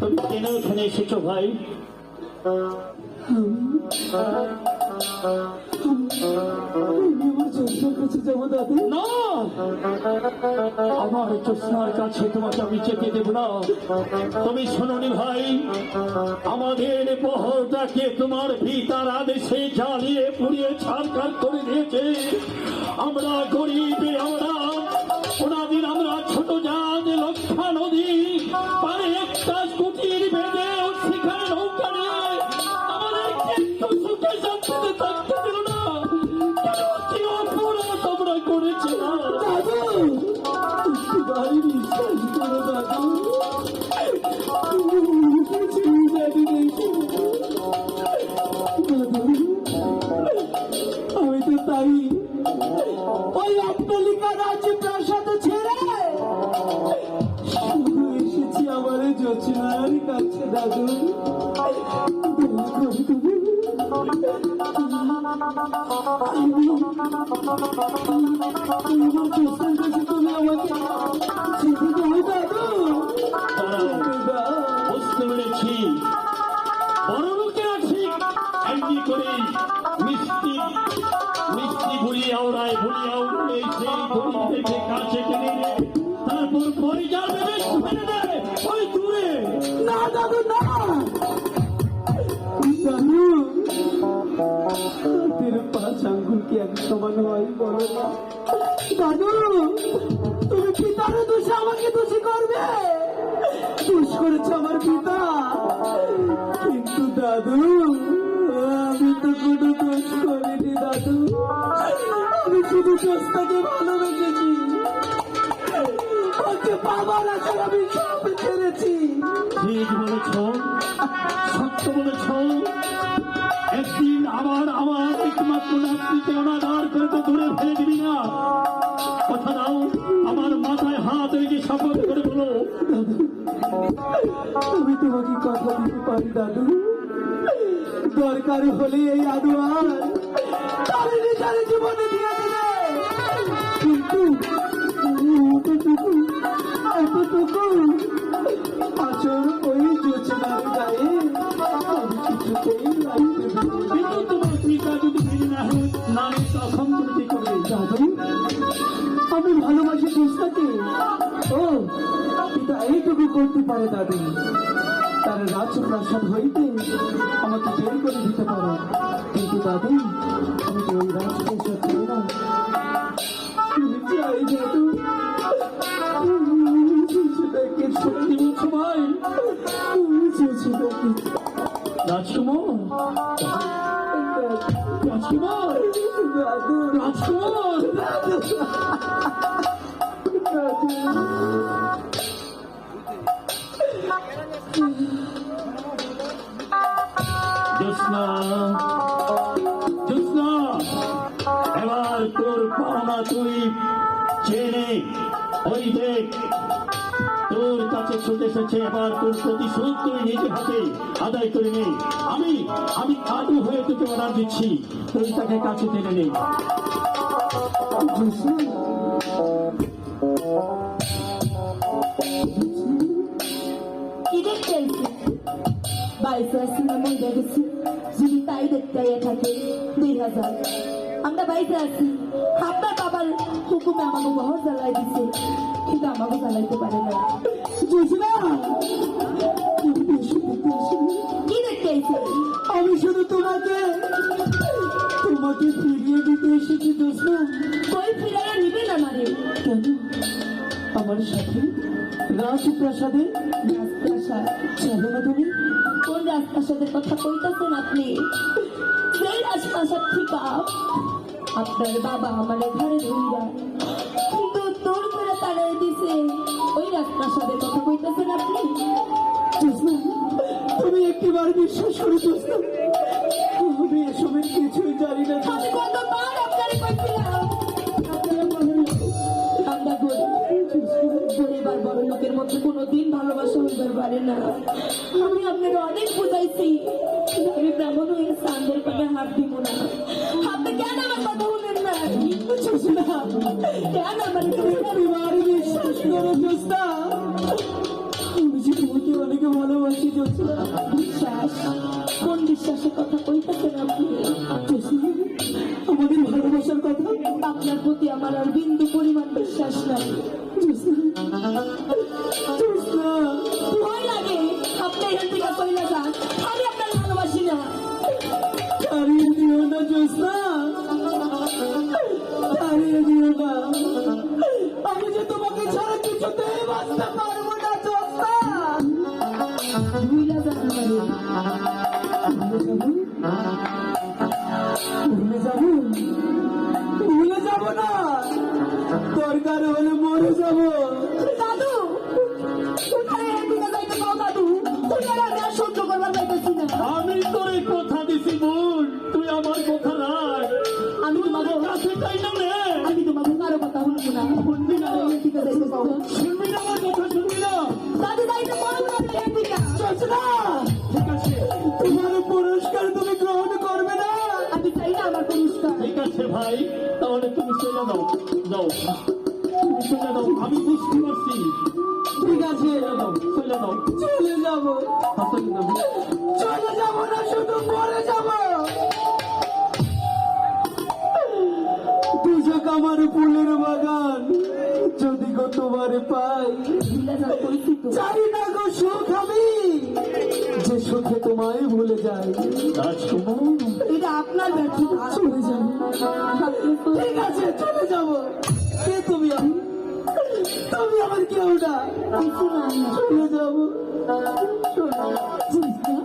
তুমি কেন এখানে এসেছ ভাই? আমাদের বহরটাকে তোমার পিতার আদেশে জ্বালিয়ে পুড়িয়ে ছাড়কার করে দিয়েছে। আমরা গরিব, আমরা ওনাদের আমরা ছোট জাহাজ ওই অট্টলিকা রাজ্য প্রাসাদ ছেড়ে এসেছি আমার এই জোছনার কাছে দাদু। তুমি আমাকে দেবে ওই দূরে। না দাদু না। দাদু হাতের পাঁচ আঙ্গুল কি এক সমান হয় বলো না? দাদু তুমি পিতার দোষে আমাকে দোষী করবে? দোষ করেছে আমার পিতা। কিন্তু দাদু আমি তো কোনো দোষ করিনি দাদু। আমি শুধু দোষটাকে ভালোবেসেছি। ওকে বাবার আছে আমি সব ছেড়েছি ঠিক বলেছ। সত্য বলেছ। একদিন আবার আমার একমাত্র নাতনিকে অনাদার করে তো দূরে ফেলে দিবি না। কথা দাও আমার মাথায় হাত রেখে শপথ করে বলো। আমি তোমাকে কথা দিতে পারি দাদু দরকার হলে এই তার জীবনে দিয়ে ওই যোচনার গায়ে আমি কিছুতেই না। হয় না হয় তখন তুমি করবে দাদু আমি ভালোবাসি সুস্থাকে ও পিতা এইটুকু করতে পারে দাদু তার রাজপ্রাসাদ হইতে আমাকে বের করে দিতে পারে কিন্তু দাদু আমি ওই রাজপ্রাসাদ না আমি চাই বলছো ভাই সুস্থাকে রাজকুমার রাজকুমার রাজকুমার জ্যোৎস্না এবার তোর পাওনা তুই চেনে ওই দেখ। তোর কাছে ছুটে এসেছে। এবার তোর প্রতিশোধ তুই নিজে হাতে আদায় করে নে আমি আমি কাটু হয়ে তোকে অর্ডার দিচ্ছি। তুই তাকে কাছে টেনে নে। কি বাইশে মহিলা গেছি যদি তাই দেখতে থাকে, দুই হাজার। আমরা বাইশে আসছি আপনার বাবার হুকুমে আমাকে বহর জ্বালাই দিছে কিন্তু আমাকে জ্বালাইতে পারে না এসো কি দেখতে আমি শুধু তোমাকে তোমাকে ফিরিয়ে দিতে এসেছি জোসনা কই ফিরাইয়া নিবেন আমারে কেন? আমার সাথে রাজপ্রাসাদে রাজপ্রাসাদ। চলো না তুমি। কোন রাজপ্রাসাদের কথা কইতাছেন আপনি? সেই রাজপ্রাসাদ আপনার বাবা আমার ঘরে ধরিয়া কিন্তু তোর করে তাড়াই দিছে। ওই রাজপ্রাসাদের কথা কইতেছেন আপনি? তুমি একটিবার বিশ্বাস করে জোসনা আমি এসবের কিছুই জানি না। ভালোবাসা হইবার পারে না। আমি আপনাকে অনেক বুঝাইছি আমি ব্রাহ্মণ হয়ে সান্দের পানে হাত দিব না। আপনি কেন আমার কথা শুনেন না? কেন আমার একটিবার বিশ্বাস করো জোসনা তোমাকে ভালোবাসি বিশ্বাস? কোন বিশ্বাসের কথা কইতেছেন আপনি? আমাদের ভালোবাসার কথা? আপনার প্রতি আমার আর বিন্দু পরিমাণ বিশ্বাস নাই। দরকার হলে মরে যাব। দাদু আমি তোরে কথা দিছি বোন তুই আমার কথা রাখ। আমি তোমাকে কাছে চাই না। রে আমি তোমাকে কারও কথা শুনব না। শুনবি না। শুনবি না আমার কথা শুনবি না। দাদু যাইতে পারব না জোসনা ঠিক আছে। তোমার পুরস্কার তুমি গ্রহণ করবে না। আমি চাই না আমার পুরস্কার। ঠিক আছে ভাই তাহলে তুমি চলে দাও তুমি চলে দাও আমি বুঝতে পারছি। ঠিক আছে, চলে দাও চলে চলে যাব। চলে যাব আমার ফুলের বাগান, যদি গো তোমার পাই। চাই না গো সুখ আমি, যে সুখে তোমায় ভুলে যাই। এটা আপনার ব্যর্থতা। চলে যাব। ঠিক আছে, চলে যাব। কে তুমি আমি? তুমি আমার কেউ না? চলে যাব। শোনো